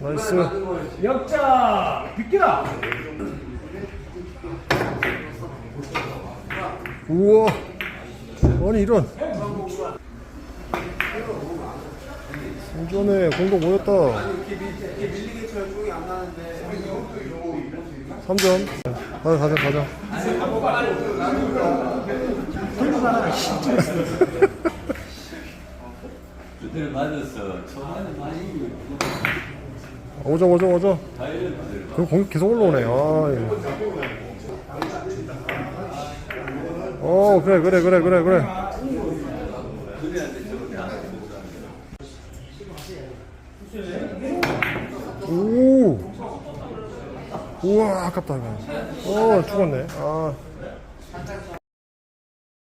나이스. 역자 비키라 우와. 아니 이런. 생존에 공동 모였다. 3점. 가자 가자 가자. 그대를 맞았어. 초반에 많이 5점 5점 5점. 다이어트를 그 공격 계속 올라오네. 아. 예. 어 그래 그래 그래 그래 그래. 오. 우와 아깝다 이거. 어 죽었네. 아.